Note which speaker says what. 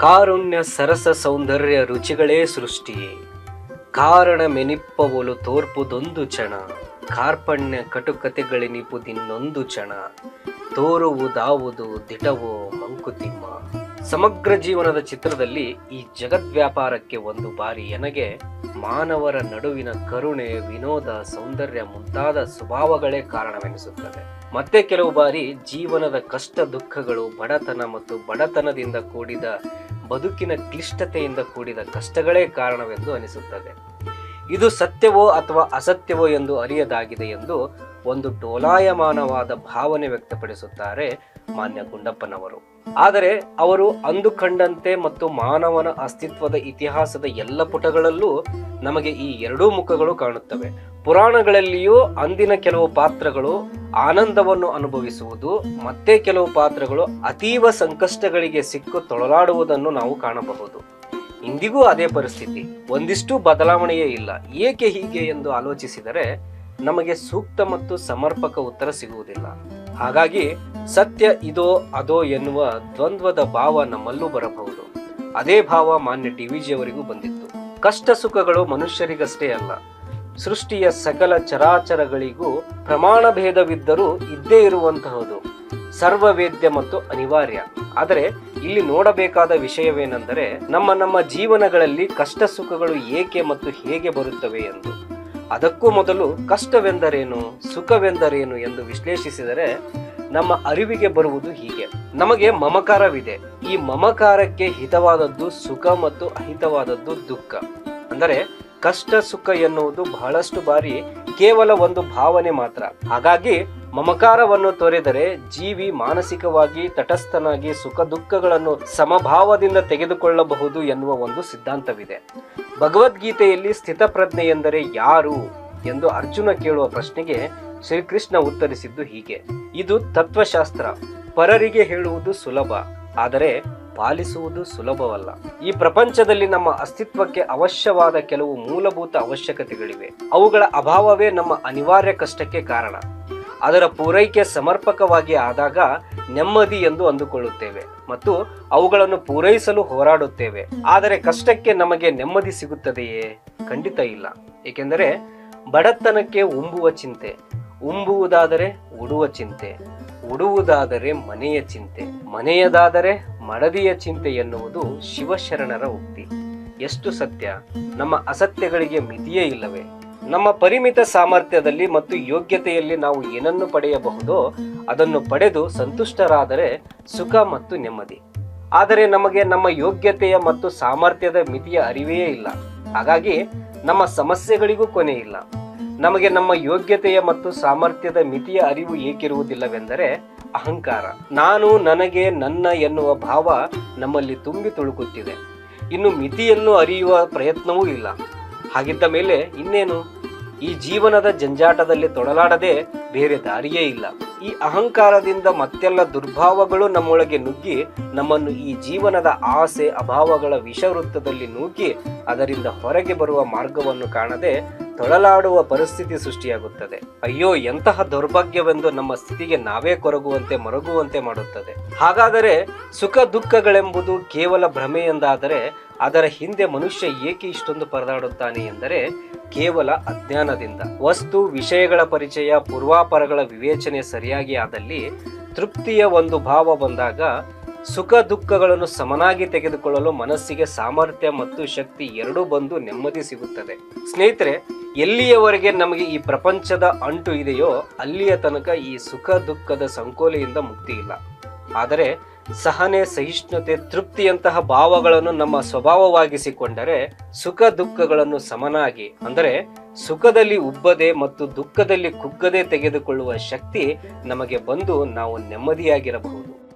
Speaker 1: ಕಾರುಣ್ಯ ಸರಸ ಸೌಂದರ್ಯ ರುಚಿಗಳೇ ಸೃಷ್ಟಿ. ಕಾರಣ ಮೆನಿಪ್ಪವೊಲು ತೋರ್ಪುದೊಂದು ಕ್ಷಣ. ಕಾರ್ಪಣ್ಯ ಕಟುಕತೆಗಳಿನಿಪುದಿನ್ನೊಂದು ಕ್ಷಣ. ತೋರುವುದಾವುದು ದಿಟವೋ ಮಂಕುತಿಮ್ಮ. ಸಮಗ್ರ ಜೀವನದ ಚಿತ್ರದಲ್ಲಿ ಈ ಜಗದ್ವ್ಯಾಪಾರಕ್ಕೆ ಒಂದು ಬಾರಿ ಎನಗೆ ಮಾನವರ ನಡುವಿನ ಕರುಣೆ, ವಿನೋದ, ಸೌಂದರ್ಯ ಮುಂತಾದ ಸ್ವಭಾವಗಳೇ ಕಾರಣವೆನಿಸುತ್ತದೆ. ಮತ್ತೆ ಕೆಲವು ಬಾರಿ ಜೀವನದ ಕಷ್ಟ ದುಃಖಗಳು, ಬಡತನ ಮತ್ತು ಬಡತನದಿಂದ ಕೂಡಿದ, ಬದುಕಿನ ಕ್ಲಿಷ್ಟತೆಯಿಂದ ಕೂಡಿದ ಕಷ್ಟಗಳೇ ಕಾರಣವೆಂದು ಅನಿಸುತ್ತದೆ. ಇದು ಸತ್ಯವೋ ಅಥವಾ ಅಸತ್ಯವೋ ಎಂದು ಅರಿಯದಾಗಿದೆ ಎಂದು ಒಂದು ಡೋಲಾಯಮಾನವಾದ ಭಾವನೆ ವ್ಯಕ್ತಪಡಿಸುತ್ತಾರೆ ಮಾನ್ಯ ಗುಂಡಪ್ಪನವರು. ಆದರೆ ಅವರು ಅಂದು ಕಂಡಂತೆ ಮತ್ತು ಮಾನವನ ಅಸ್ತಿತ್ವದ ಇತಿಹಾಸದ ಎಲ್ಲ ಪುಟಗಳಲ್ಲೂ ನಮಗೆ ಈ ಎರಡೂ ಮುಖಗಳು ಕಾಣುತ್ತವೆ. ಪುರಾಣಗಳಲ್ಲಿಯೂ ಅಂದಿನ ಕೆಲವು ಪಾತ್ರಗಳು ಆನಂದವನ್ನು ಅನುಭವಿಸುವುದು, ಮತ್ತೆ ಕೆಲವು ಪಾತ್ರಗಳು ಅತೀವ ಸಂಕಷ್ಟಗಳಿಗೆ ಸಿಕ್ಕು ತೊಳಲಾಡುವುದನ್ನು ನಾವು ಕಾಣಬಹುದು. ಇಂದಿಗೂ ಅದೇ ಪರಿಸ್ಥಿತಿ. ಒಂದಿಷ್ಟು ಬದಲಾವಣೆಯೇ ಇಲ್ಲ. ಏಕೆ ಹೀಗೆ ಎಂದು ಆಲೋಚಿಸಿದರೆ ನಮಗೆ ಸೂಕ್ತ ಮತ್ತು ಸಮರ್ಪಕ ಉತ್ತರ ಸಿಗುವುದಿಲ್ಲ. ಹಾಗಾಗಿ ಸತ್ಯ ಇದೋ ಅದೋ ಎನ್ನುವ ದ್ವಂದ್ವದ ಭಾವ ನಮ್ಮಲ್ಲೂ ಬರಬಹುದು. ಅದೇ ಭಾವ ಮಾನ್ಯ ಡಿ ವಿಜಿಯವರಿಗೂ ಬಂದಿತ್ತು. ಕಷ್ಟ ಸುಖಗಳು ಮನುಷ್ಯರಿಗಷ್ಟೇ ಅಲ್ಲ, ಸೃಷ್ಟಿಯ ಸಕಲ ಚರಾಚರಗಳಿಗೂ ಪ್ರಮಾಣ ಭೇದವಿದ್ದರೂ ಇದ್ದೇ ಇರುವಂತಹದು. ಸರ್ವವೇದ್ಯ ಮತ್ತು ಅನಿವಾರ್ಯ. ಆದರೆ ಇಲ್ಲಿ ನೋಡಬೇಕಾದ ವಿಷಯವೇನೆಂದರೆ ನಮ್ಮ ನಮ್ಮ ಜೀವನಗಳಲ್ಲಿ ಕಷ್ಟ ಸುಖಗಳು ಏಕೆ ಮತ್ತು ಹೇಗೆ ಬರುತ್ತವೆ ಎಂದು. ಅದಕ್ಕೂ ಮೊದಲು ಕಷ್ಟವೆಂದರೇನು, ಸುಖವೆಂದರೇನು ಎಂದು ವಿಶ್ಲೇಷಿಸಿದರೆ ನಮ್ಮ ಅರಿವಿಗೆ ಬರುವುದು ಹೀಗೆ. ನಮಗೆ ಮಮಕಾರವಿದೆ. ಈ ಮಮಕಾರಕ್ಕೆ ಹಿತವಾದದ್ದು ಸುಖ ಮತ್ತು ಅಹಿತವಾದದ್ದು ದುಃಖ. ಅಂದರೆ ಕಷ್ಟ, ಸುಖ ಎನ್ನುವುದು ಬಹಳಷ್ಟು ಬಾರಿ ಕೇವಲ ಒಂದು ಭಾವನೆ ಮಾತ್ರ. ಹಾಗಾಗಿ ಮಮಕಾರವನ್ನು ತೊರೆದರೆ ಜೀವಿ ಮಾನಸಿಕವಾಗಿ ತಟಸ್ಥನಾಗಿ ಸುಖ ದುಃಖಗಳನ್ನು ಸಮಭಾವದಿಂದ ತೆಗೆದುಕೊಳ್ಳಬಹುದು ಎನ್ನುವ ಒಂದು ಸಿದ್ಧಾಂತವಿದೆ. ಭಗವದ್ಗೀತೆಯಲ್ಲಿ ಸ್ಥಿತಪ್ರಜ್ಞೆ ಎಂದರೆ ಯಾರು ಎಂದು ಅರ್ಜುನ ಕೇಳುವ ಪ್ರಶ್ನೆಗೆ ಶ್ರೀಕೃಷ್ಣ ಉತ್ತರಿಸಿದ್ದು ಹೀಗೆ. ಇದು ತತ್ವಶಾಸ್ತ್ರ. ಪರರಿಗೆ ಹೇಳುವುದು ಸುಲಭ, ಆದರೆ ಪಾಲಿಸುವುದು ಸುಲಭವಲ್ಲ. ಈ ಪ್ರಪಂಚದಲ್ಲಿ ನಮ್ಮ ಅಸ್ತಿತ್ವಕ್ಕೆ ಅವಶ್ಯವಾದ ಕೆಲವು ಮೂಲಭೂತ ಅವಶ್ಯಕತೆಗಳಿವೆ. ಅವುಗಳ ಅಭಾವವೇ ನಮ್ಮ ಅನಿವಾರ್ಯ ಕಷ್ಟಕ್ಕೆ ಕಾರಣ. ಅದರ ಪೂರೈಕೆ ಸಮರ್ಪಕವಾಗಿ ಆದಾಗ ನೆಮ್ಮದಿ ಎಂದು ಅಂದುಕೊಳ್ಳುತ್ತೇವೆ ಮತ್ತು ಅವುಗಳನ್ನು ಪೂರೈಸಲು ಹೋರಾಡುತ್ತೇವೆ. ಆದರೆ ಕಷ್ಟಕ್ಕೆ ನಮಗೆ ನೆಮ್ಮದಿ ಸಿಗುತ್ತದೆಯೇ? ಖಂಡಿತ ಇಲ್ಲ. ಏಕೆಂದರೆ ಬಡತನಕ್ಕೆ ಉಂಬುವ ಚಿಂತೆ, ಉಂಬುವುದಾದರೆ ಉಡುವ ಚಿಂತೆ, ಉಡುವುದಾದರೆ ಮನೆಯ ಚಿಂತೆ, ಮನೆಯದಾದರೆ ಮಡದಿಯ ಚಿಂತೆ ಎನ್ನುವುದು ಶಿವಶರಣರ ಉಕ್ತಿ. ಎಷ್ಟು ಸತ್ಯ. ನಮ್ಮ ಅಸತ್ಯಗಳಿಗೆ ಮಿತಿಯೇ ಇಲ್ಲವೇ? ನಮ್ಮ ಪರಿಮಿತ ಸಾಮರ್ಥ್ಯದಲ್ಲಿ ಮತ್ತು ಯೋಗ್ಯತೆಯಲ್ಲಿ ನಾವು ಏನನ್ನು ಪಡೆಯಬಹುದೋ ಅದನ್ನು ಪಡೆದು ಸಂತುಷ್ಟರಾದರೆ ಸುಖ ಮತ್ತು ನೆಮ್ಮದಿ. ಆದರೆ ನಮಗೆ ನಮ್ಮ ಯೋಗ್ಯತೆಯ ಮತ್ತು ಸಾಮರ್ಥ್ಯದ ಮಿತಿಯ ಅರಿವೇ ಇಲ್ಲ. ಹಾಗಾಗಿ ನಮ್ಮ ಸಮಸ್ಯೆಗಳಿಗೂ ಕೊನೆ ಇಲ್ಲ. ನಮಗೆ ನಮ್ಮ ಯೋಗ್ಯತೆಯ ಮತ್ತು ಸಾಮರ್ಥ್ಯದ ಮಿತಿಯ ಅರಿವು ಏಕಿರುವುದಿಲ್ಲವೆಂದರೆ ಅಹಂಕಾರ. ನಾನು ನನಗೆ ನನ್ನ ಎನ್ನುವ ಭಾವ ನಮ್ಮಲ್ಲಿ ತುಂಬಿ ತುಳುಕುತ್ತಿದೆ. ಇನ್ನು ಮಿತಿಯನ್ನು ಅರಿಯುವ ಪ್ರಯತ್ನವೂ ಇಲ್ಲ. ಹಾಗಿದ್ದ ಮೇಲೆ ಇನ್ನೇನು? ಈ ಜೀವನದ ಜಂಜಾಟದಲ್ಲಿ ತೊಡಲಾಡದೆ ಬೇರೆ ದಾರಿಯೇ ಇಲ್ಲ. ಈ ಅಹಂಕಾರದಿಂದ ಮತ್ತೆಲ್ಲ ದುರ್ಭಾವಗಳು ನಮ್ಮೊಳಗೆ ನುಗ್ಗಿ ನಮ್ಮನ್ನು ಈ ಜೀವನದ ಆಸೆ, ಅಭಾವಗಳ ವಿಷವೃತ್ತದಲ್ಲಿ ನೂಕಿ ಅದರಿಂದ ಹೊರಗೆ ಬರುವ ಮಾರ್ಗವನ್ನು ಕಾಣದೆ ತೊಳಲಾಡುವ ಪರಿಸ್ಥಿತಿ ಸೃಷ್ಟಿಯಾಗುತ್ತದೆ. ಅಯ್ಯೋ, ಎಂತಹ ದೌರ್ಭಾಗ್ಯವೆಂದು ನಮ್ಮ ಸ್ಥಿತಿಗೆ ನಾವೇ ಕೊರಗುವಂತೆ, ಮರಗುವಂತೆ ಮಾಡುತ್ತದೆ. ಹಾಗಾದರೆ ಸುಖ ದುಃಖಗಳೆಂಬುದು ಕೇವಲ ಭ್ರಮೆ ಎಂದಾದರೆ ಅದರ ಹಿಂದೆ ಮನುಷ್ಯ ಏಕೆ ಇಷ್ಟೊಂದು ಪರದಾಡುತ್ತಾನೆ ಎಂದರೆ ಕೇವಲ ಅಜ್ಞಾನದಿಂದ. ವಸ್ತು, ವಿಷಯಗಳ ಪರಿಚಯ, ಪೂರ್ವಾಪರಗಳ ವಿವೇಚನೆ ಸರಿಯಾಗಿ ಆದಲ್ಲಿ ತೃಪ್ತಿಯ ಒಂದು ಭಾವ ಬಂದಾಗ ಸುಖ ದುಃಖಗಳನ್ನು ಸಮನಾಗಿ ತೆಗೆದುಕೊಳ್ಳಲು ಮನಸ್ಸಿಗೆ ಸಾಮರ್ಥ್ಯ ಮತ್ತು ಶಕ್ತಿ ಎರಡೂ ಬಂದು ನೆಮ್ಮದಿ ಸಿಗುತ್ತದೆ. ಸ್ನೇಹಿತರೆ, ಎಲ್ಲಿಯವರೆಗೆ ನಮಗೆ ಈ ಪ್ರಪಂಚದ ಅಂಟು ಇದೆಯೋ ಅಲ್ಲಿಯ ತನಕ ಈ ಸುಖ ದುಃಖದ ಸಂಕೋಲೆಯಿಂದ ಮುಕ್ತಿ ಇಲ್ಲ. ಆದರೆ ಸಹನೆ, ಸಹಿಷ್ಣುತೆ, ತೃಪ್ತಿಯಂತಹ ಭಾವಗಳನ್ನು ನಮ್ಮ ಸ್ವಭಾವವಾಗಿಸಿಕೊಂಡರೆ ಸುಖ ದುಃಖಗಳನ್ನು ಸಮನಾಗಿ, ಅಂದರೆ ಸುಖದಲ್ಲಿ ಉಬ್ಬದೆ ಮತ್ತು ದುಃಖದಲ್ಲಿ ಕುಗ್ಗದೆ ತೆಗೆದುಕೊಳ್ಳುವ ಶಕ್ತಿ ನಮಗೆ ಬಂದು ನಾವು ನೆಮ್ಮದಿಯಾಗಿರಬಹುದು.